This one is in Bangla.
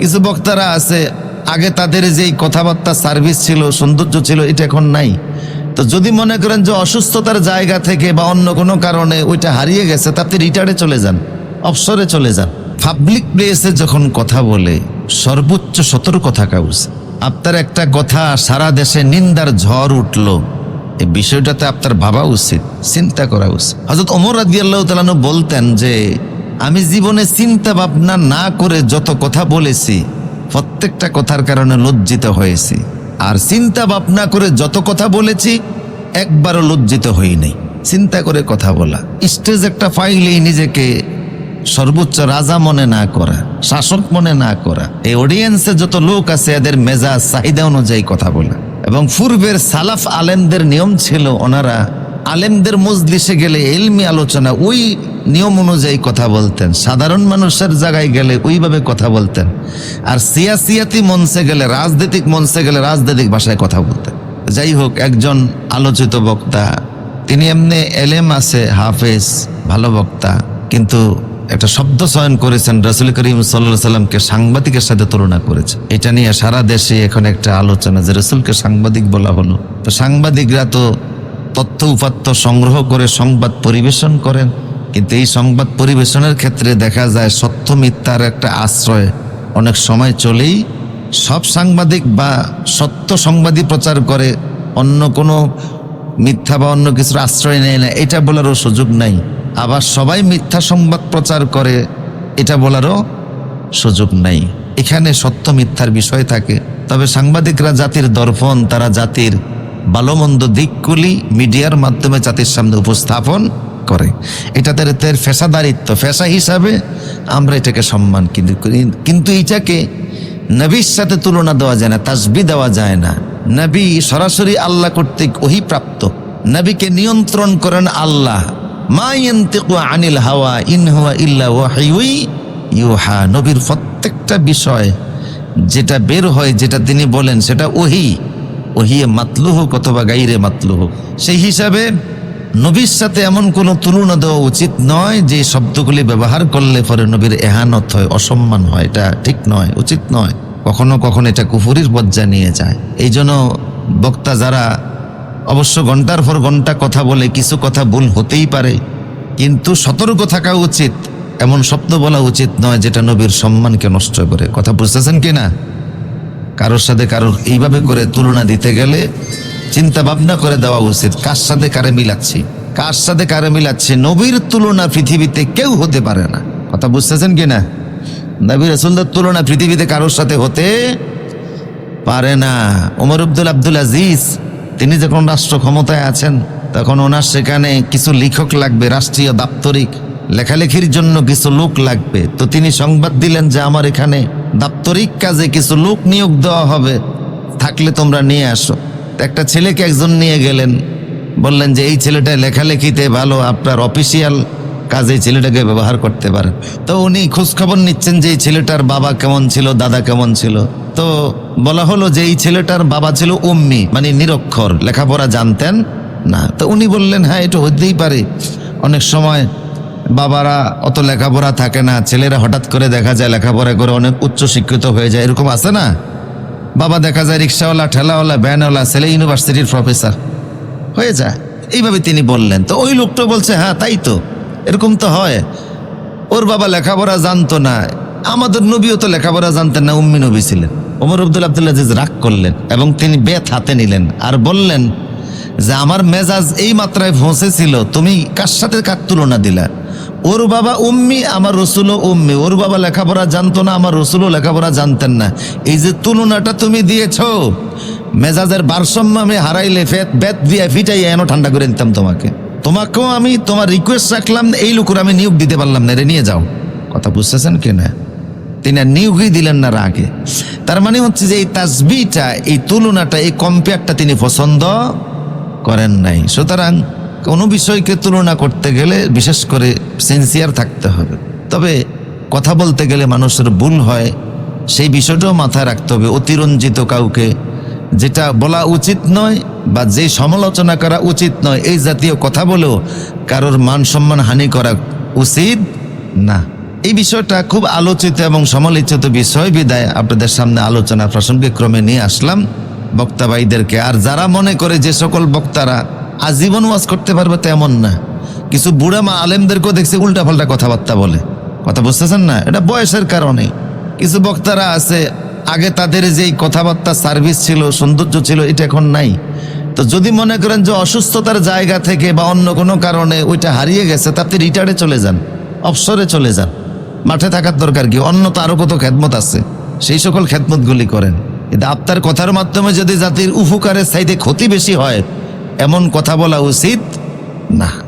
কিছু বক্তারা আছে, আগে তাদের যেই কথাবার্তা সার্ভিস ছিল, সৌন্দর্য ছিল, এটা এখন নাই। তো যদি মনে করেন যে অসুস্থতার জায়গা থেকে বা অন্য কোনো কারণে ওইটা হারিয়ে গেছে তাতে রিটার্নে চলে যান অবসরে চলে যান। পাবলিক প্লেসে যখন কথা বলে, সর্বোচ্চ সতর্ক থাকা উচিত। আপনার একটা কথা সারা দেশে নিন্দার ঝড় উঠল, এই বিষয়টাতে আপনার ভাবা উচিত, চিন্তা করা উচিত। হজরত ওমর রাজি আল্লাহ তালানু বলতেন যে আমি জীবনে চিন্তা ভাবনা না করে যত কথা বলেছি, প্রত্যেকটা কথার কারণে লজ্জিত হয়েছি। আর চিন্তা ভাবনা করে যত কথা বলেছি, একবারও লজ্জিত হই নাই চিন্তা করে কথা বলা। স্টেজ একটা ফাইলেই নিজেকে সর্বোচ্চ রাজা মনে না করা, শাসক মনে না করা। এই অডিয়েন্সে যত লোক আছে, এদের মেজাজ, চাহিদা অনুযায়ী কথা বলা। এবং পূর্বের সালাফ আলেমদের নিয়ম ছিল, ওনারা আলেমদের মজলিসে গেলে এলমি আলোচনা, ওই নিয়ম অনুযায়ী কথা বলতেন। সাধারণ মানুষের জায়গায় গেলে ওইভাবে কথা বলতেন। আর সিয়াসিয়াতি মঞ্চে গেলে, রাজনৈতিক মঞ্চে গেলে রাজনৈতিক ভাষায় কথা বলতেন। যাই হোক, একজন আলোচিত বক্তা, তিনি এমনি এলেম আছে, হাফেজ, ভালো বক্তা, কিন্তু একটা শব্দ চয়ন করেছেন রসুল করিম সাল্লা সাল্লামকে সাংবাদিকের সাথে তুলনা করেছে। এটা নিয়ে সারা দেশে এখন একটা আলোচনা যে রসুলকে সাংবাদিক বলা হলো। তো সাংবাদিকরা তো তথ্য উপাত্ত সংগ্রহ করে, সংবাদ পরিবেশন করেন। কিন্তু এই সংবাদ পরিবেশনের ক্ষেত্রে দেখা যায় সত্য মিথ্যার একটা আশ্রয়। অনেক সময় চলেই সব সাংবাদিক বা সত্য সংবাদই প্রচার করে, অন্য কোনো মিথ্যা বা অন্য কিছুর আশ্রয় নেয় না। এটা বলারও সুযোগ নাই। আবার সবাই মিথ্যা সংবাদ প্রচার করে, এটা বলারও সুযোগ নাই। এখানে সত্য মিথ্যার বিষয় থাকে। তবে সাংবাদিকরা জাতির দর্পণ, তারা জাতির ভালো মন্দ দিকগুলি মিডিয়ার মাধ্যমে জাতির সামনে উপস্থাপন করে। এটা তাদের ফেসাদারিত্ব। ফেসা হিসাবে আমরা এটাকে সম্মান কিন্তু কিন্তু এইটাকে নবীর সাথে তুলনা দেওয়া যায় না তাজবি দেওয়া যায় না। নবী সরাসরি আল্লাহ কর্তৃক প্রাপ্ত নবীকে নিয়ন্ত্রণ করেন আল্লাহ। আনিল হাওয়া, ইন ইল্লা ইউহা। নবীর প্রত্যেকটা বিষয় যেটা বের হয়, যেটা তিনি বলেন, সেটা ওহি। ওহিয়ে মাতলুহ অথবা গাইরে মাতলুহ সেই হিসাবে নবীর সাথে এমন কোনো তুলনা দেওয়া উচিত নয় যে শব্দগুলি ব্যবহার করলে পরে নবীর এহানত হয়, অসম্মান হয়। এটা ঠিক নয়, উচিত নয়। কখনো কখনো এটা কুফুরির পর্যায়ে নিয়ে যায়। এই জন্য বক্তা যারা অবশ্য ঘণ্টার পর ঘণ্টা কথা বলে, কিছু কথা ভুল হতেই পারে, কিন্তু সতর্ক থাকা উচিত, এমন শব্দ বলা উচিত নয় যেটা নবীর সম্মানকে নষ্ট করে। কথা বুঝতেছেন কি না কারোর সাথে কারোর এইভাবে করে তুলনা দিতে গেলে চিন্তা ভাবনা করে দেওয়া উচিত, কার সাথে কারে মিলাচ্ছি? কার সাথে কারে মিলাচ্ছি? নবীর তুলনা পৃথিবীতে কেউ হতে পারে না। কথা বুঝতেছেন কি না নবী রসুলদের তুলনা পৃথিবীতে কারোর সাথে হতে পারে না। ওমর আব্দুল আব্দুল আজিজ, তিনি যখন রাষ্ট্র ক্ষমতায় আছেন, তখন ওনার সেখানে কিছু লেখক লাগবে, রাষ্ট্রীয় দাপ্তরিক। লেখালেখির জন্য কিছু লোক লাগবে। তো তিনি সংবাদ দিলেন যে আমার এখানে দাপ্তরিক কাজে কিছু লোক নিয়োগ দেওয়া হবে। থাকলে তোমরা নিয়ে আসো। একটা ছেলেকে একজন নিয়ে গেলেন। বললেন যে, এই ছেলেটা লেখালেখিতে ভালো, আপনার অফিসিয়াল কাজে এই ছেলেটাকে ব্যবহার করতে পারেন তো উনি খোঁজখবর নিচ্ছেন যে, এই ছেলেটার বাবা কেমন ছিল, দাদা কেমন ছিল? তো বলা হলো যে, এই ছেলেটার বাবা ছিল উম্মি মানে নিরক্ষর, লেখাপড়া জানতেন না। তো উনি বললেন হ্যাঁ এটা হতেই পারে। অনেক সময় বাবারা অত লেখাপড়া থাকে না, ছেলেরা হঠাৎ করে দেখা যায় লেখাপড়া করে অনেক উচ্চ শিক্ষিত হয়ে যায়। এরকম আছে না? বাবা দেখা যায় রিক্সাওয়ালা, ঠেলাওয়ালা ভ্যানওয়ালা ছেলে ইউনিভার্সিটির প্রফেসর। হয়ে যায়। এইভাবে তিনি বললেন। তো ওই লোকটা বলছে হ্যাঁ তাই তো। এরকম তো হয়। ওর বাবা লেখাপড়া জানতো না। আমাদের নবীও তো লেখাপড়া জানতেন না, উম্মি নবী ছিলেন। ওমর আব্দুল আবদুল্লাহ রাগ করলেন এবং তিনি বেত হাতে নিলেন আর বললেন যে, আমার মেজাজ এই মাত্রায় পৌঁছেছিল তুমি কার সাথে কার তুলনা দিলা? ওর বাবা উম্মি, আমার রসুলও উম্মি। ওর বাবা লেখাপড়া জানতো না, আমার রসুলও লেখাপড়া জানতেন না। এই যে তুলনাটা তুমি দিয়েছ, মেজাজের ভারসাম্য আমি হারাইলে ফেত বেত দিয়ে ফিটাই এনো ঠান্ডা করে দিতাম তোমাকে। তোমাকেও আমি, তোমার রিকোয়েস্ট রাখলাম, এই লোকের আমি নিয়োগ দিতে পারলাম না। রে, নিয়ে যাও। কথা বুঝতেছেন কি না? তিনি আর নিয়োগই দিলেন না রাগে। তার মানে হচ্ছে যে এই তাসবিটা এই তুলনাটা, এই কম্পেয়ারটা তিনি পছন্দ করেন নাই। সুতরাং কোনো বিষয়কে তুলনা করতে গেলে বিশেষ করে সিনসিয়ার থাকতে হবে। তবে কথা বলতে গেলে মানুষের ভুল হয়, সেই বিষয়টাও মাথায় রাখতে হবে। অতিরঞ্জিত কাউকে, যেটা বলা উচিত নয় বা যে সমালোচনা করা উচিত নয়, এই জাতীয় কথা বলেও কারোর মান সম্মান হানি করা উচিত না। এই বিষয়টা খুব আলোচিত এবং সমালোচিত বিষয় বিদায়। আপনাদের সামনে আলোচনা প্রাসঙ্গিক ক্রমে নিয়ে আসলাম। বক্তা ভাইদেরকে আর যারা মনে করে যে সকল বক্তারা আজীবন ওয়াজ করতে পারবে তেমন না। কিছু বুড়া মা আলেমদেরকেও দেখছি, উল্টাপাল্টা কথাবার্তা বলে। কথা বুঝতেছেন না? এটা বয়সের কারণে। কিছু বক্তারা আছে, আগে তাদের যেই কথাবার্তা সার্ভিস ছিল, সৌন্দর্য ছিল, এটা এখন নাই। তো যদি মনে করেন যে অসুস্থতার জায়গা থেকে বা অন্য কোনো কারণে ওইটা হারিয়ে গেছে, তা আপনি রিটার্নে চলে যান, অবসরে চলে যান। মাঠে থাকার দরকার কি? অন্য তো আরও কত খেদমত আছে? সেই সকল খেদমতগুলি করেন। কিন্তু আপনার কথার মাধ্যমে যদি জাতির উপকারের সাইডে ক্ষতি বেশি হয় এমন কথা বলা উচিত না।